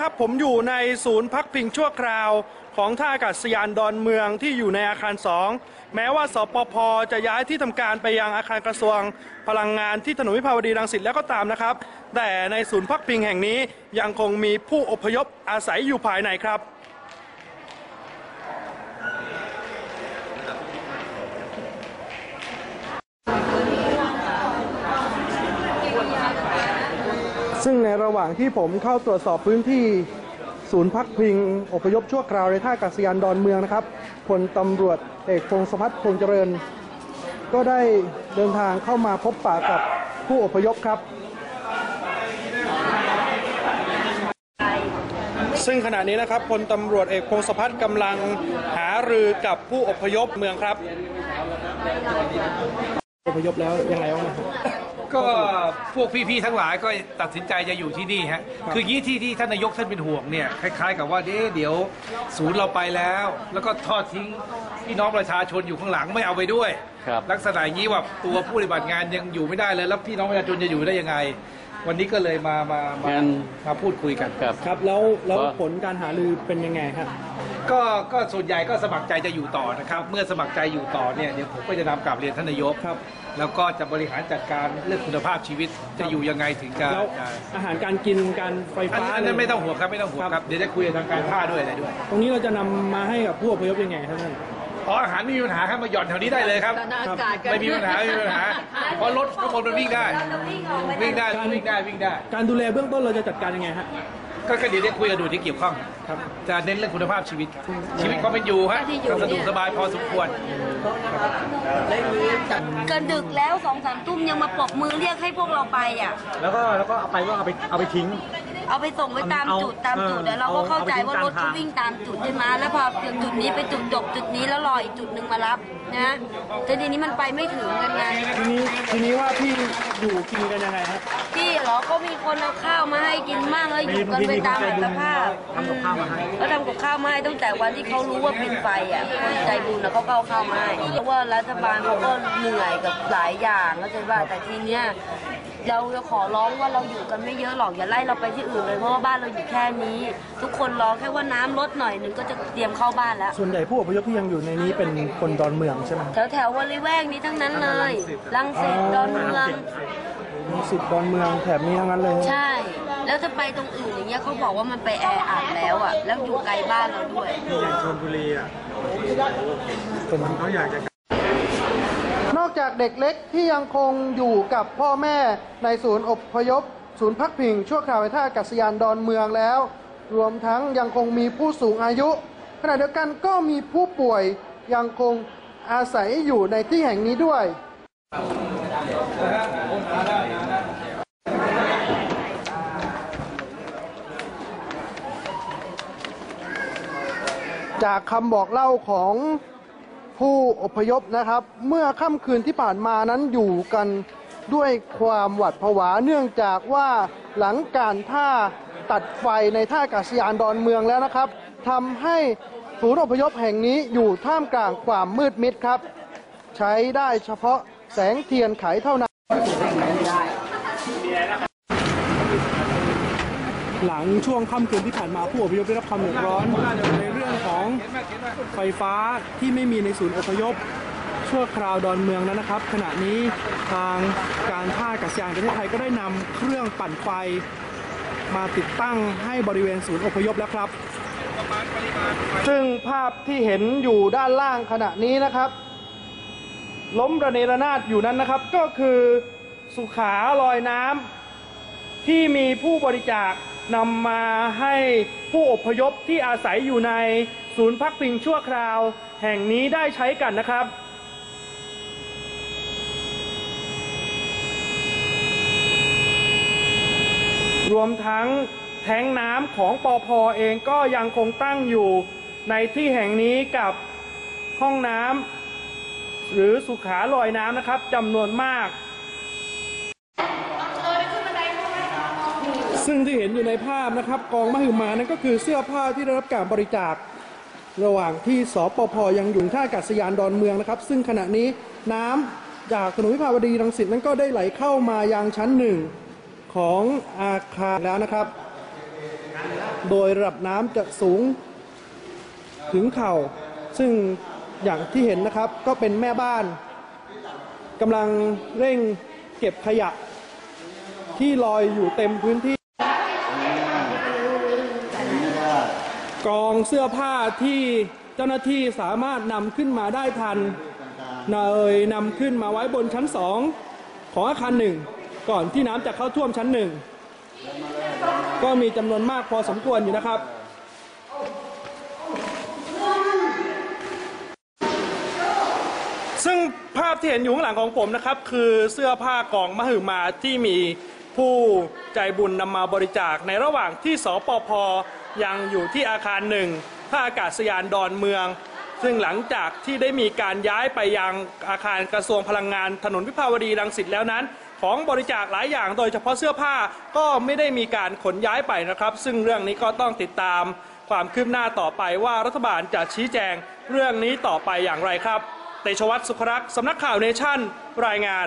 นะครับผมอยู่ในศูนย์พักพิงชั่วคราว ของท่าอากาศยานดอนเมืองที่อยู่ในอาคาร 2 แม้ว่าสปพจะย้ายที่ทำการไปยังอาคารกระทรวงพลังงานที่ถนนวิภาวดีรังสิตแล้วก็ตามนะครับ แต่ในศูนย์พักพิงแห่งนี้ยังคงมีผู้อพยพอาศัยอยู่ภายในครับ ซึ่งในระหว่างที่ผมเข้าตรวจสอบพื้นที่ศูนย์พักพิงอพยพชั่วคราวในท่าอากาศยานดอนเมืองนะครับพลตำรวจเอกพงศพัฒน์พงษ์เจริญ ก็ได้เดินทางเข้ามาพบปะกับผู้อพยพครับ ซึ่งขณะนี้นะครับพลตำรวจเอกพงศพัฒน์กำลังหารือกับผู้อพยพเมืองครับอพยพแล้วยังไงบ้างครับ ก็พวกพี่ๆทั้งหลายก็ตัดสินใจจะอยู่ที่นี่ฮะคือยี่ที่ที่ท่านนายกท่านเป็นห่วงเนี่ยคล้ายๆ กับว่าเดี๋ยวเดี๋ยวศูนย์เราไปแล้ว แล้วก็ทอดทิ้งพี่น้องประชาชนอยู่ข้างหลังไม่เอาไปด้วย ครับ ลักษณะอย่างนี้ว่าตัวผู้ปฏิบัติงานยังอยู่ไม่ได้เลย แล้วพี่น้องประชาชนจะอยู่ได้ยังไง วันนี้ก็เลยมามามางั้น มาพูดคุยกัน ครับ ครับ แล้วแล้วก็ผลการหารือเป็นยังไงครับ ก็ก็ส่วนใหญ่ก็สมัครใจจะอยู่ต่อนะครับ เมื่อสมัครใจอยู่ต่อเนี่ยเดี๋ยวผมก็จะนำกลับเรียนท่านนายกครับ แล้วก็จะบริหารจัดการเรื่องคุณภาพชีวิตจะอยู่ยังไงถึงจะแล้วจะอาหารการกินการไฟอันฟ้านั้นอันนั้นไม่ต้องห่วงครับไม่ต้องห่วงครับเดี๋ยวจะคุยกับทางการท่าด้วยอะไรด้วยตรงนี้เราจะนำมาให้กับผู้อพยพยังไงครับท่าน อ๋ออาหารไม่มีปัญหาครับมาหย่อนแถวนี้ได้เลยครับ ตอนนั้นอากาศกันไม่มีปัญหาไม่มีปัญหาเพราะรถข้างบนมันวิ่งได้วิ่งได้วิ่งได้วิ่งได้ การดูแลเบื้องต้นเราจะจัดการยังไงฮะ ก็ก็เดี๋ยวได้คุยกับดูที่เกี่ยวข้องครับจะเน้นเรื่องคุณภาพชีวิตครับชีวิตความเป็นอยู่ฮะที่อยู่ก็สะดวกสบายพอสมควร เกินดึกแล้วสองสามทุ่มยังมาปรบมือเรียกให้พวกเราไปอะ แล้วก็แล้วก็เอาไปว่าเอาไปเอาไปทิ้ง เอาไปส่งไว้ตามเอาจุดตามจุดเออแล้วเราก็เข้าใจว่ารถเอาไปทิ้งกลางทางเขาวิ่งตามจุดใช่ไหมแล้วพอถึงจุดนี้ไปจุดจบจุดนี้แล้วรออีกจุดหนึ่งมารับนะแต่ทีนี้มันไปไม่ถึงกันไงทีนี้ทีนี้ว่าพี่อยู่กินกันยังไงฮะที่เหร อก็มีคนเอาข้าวมาให้กินมั่งแล้วอยู่กันไปตามอัตภาพทำกับข้าวมาให้ก็ทำกับข้าวมาให้ตั้งแต่วันที่เขารู้ว่าปิดไฟอะคนใจบุญนะเขาก็เอาข้าวมาให้เพราะว่ารัฐบาลเขาก็เหนื่อยกับหลายอย่างก็จะว่าแต่ทีเนี้ยเราจะขอร้องว่าเราอยู่กันไม่เยอะหรอกอย่าไล่เราไปที่อื่นเลยเพราะว่าบ้านเราอยู่แค่นี้ ทุกคนรอแค่ว่าน้ำลดหน่อยหนึ่งก็จะเตรียมเข้าบ้านแล้วส่วนใหญ่ผู้อพยพที่ยังอยู่ในนี้เป็นคนดอนเมืองใช่ไหมแถวแถวๆวริแวกนี้ทั้งนั้นเลยลังสิตดอนเมืองมี สิทธิ์ดอนเมืองแถบนี้ทั้งนั้นเลยใช่ แล้วจะไปตรงอื่นอย่างเงี้ยเขาบอกว่ามันไปแออัดแล้วอะ แล้วอยู่ไกลบ้านเราด้วย อย่างชลบุรีอะเป็นเขาอยากจะนอกจากเด็กเล็กที่ยังคงอยู่กับพ่อแม่ในศูนย์อพยพ ศูนย์พักพิง ชั่วคราวในท่าอากาศยานดอนเมืองแล้ว รวมทั้งยังคงมีผู้สูงอายุ ขณะเดียวกันก็มีผู้ป่วยยังคงอาศัยอยู่ในที่แห่งนี้ด้วย จากคำบอกเล่าของผู้อพยพนะครับ เมื่อค่ำคืนที่ผ่านมานั้นอยู่กันด้วยความหวาดผวาเนื่องจากว่าหลังการท่าตัดไฟในท่าอากาศยานดอนเมืองแล้วนะครับทำให้ศูนย์อพยพแห่งนี้อยู่ท่ามกลางความมืดมิดครับ ใช้ได้เฉพาะ แสงเทียนไขเท่านั้น หลังช่วงค่ำคืนที่ผ่านมาผู้อพยพได้รับความเดือดร้อนในเรื่องของไฟฟ้าที่ไม่มีในศูนย์อพยพชั่วคราวดอนเมืองนั้นนะครับ ขณะนี้ทางการท่าอากาศยานประเทศไทยก็ได้นำเครื่องปั่นไฟมาติดตั้งให้บริเวณศูนย์อพยพแล้วครับ ซึ่งภาพที่เห็นอยู่ด้านล่างขณะนี้นะครับ ล้มระเนระนาดอยู่นั้นนะครับ ก็คือสุขาลอยน้ำที่มีผู้บริจาคนำมาให้ผู้อพยพที่อาศัยอยู่ในศูนย์พักพิงชั่วคราว แห่งนี้ได้ใช้กันนะครับ รวมทั้งแท้งน้ำของปอพอเองก็ยังคงตั้งอยู่ในที่แห่งนี้กับห้องน้ำ หรือสุขาลอยน้ำนะครับจำนวนมาก ซึ่งที่เห็นอยู่ในภาพนะครับกองมหึมานั่นก็คือเสื้อผ้าที่ได้รับการบริจาค ระหว่างที่สปพยังอยู่ท่าอากาศยานดอนเมืองนะครับ ซึ่งขณะนี้น้ำจากถนนวิภาวดีรังสิตนั้นก็ได้ไหลเข้ามายังชั้นหนึ่งของอาคารแล้วนะครับ โดยระดับน้ำจะสูงถึงเข่า ซึ่ง อย่างที่เห็นนะครับก็เป็นแม่บ้านกำลังเร่งเก็บขยะ ที่ลอยอยู่เต็มพื้นที่ กองเสื้อผ้าที่เจ้าหน้าที่สามารถนำขึ้นมาได้ทันเนยนำขึ้นมาไว้บนชั้นสองของอาคารหนึ่งก่อนที่น้ำจะเข้าท่วมชั้นหนึ่งก็มีจำนวนมากพอสมควรอยู่นะครับ ซึ่ง ภาพที่เห็นอยู่ข้างหลังของผมนะครับ คือเสื้อผ้ากองมหึมาที่มีผู้ใจบุญนำมาบริจาคในระหว่างที่สปพยังอยู่ที่อาคารหนึ่งท่าอากาศยานดอนเมือง ซึ่งหลังจากที่ได้มีการย้ายไปยังอาคารกระทรวงพลังงาน ถนนวิภาวดีรังสิตแล้วนั้น ของบริจาคหลายอย่างโดยเฉพาะเสื้อผ้าก็ไม่ได้มีการขนย้ายไปนะครับ ซึ่งเรื่องนี้ก็ต้องติดตามความคืบหน้าต่อไปว่ารัฐบาลจะชี้แจงเรื่องนี้ต่อไปอย่างไรครับ เตชวัตรสุขรักษ์สำนักข่าวเนชั่นรายงาน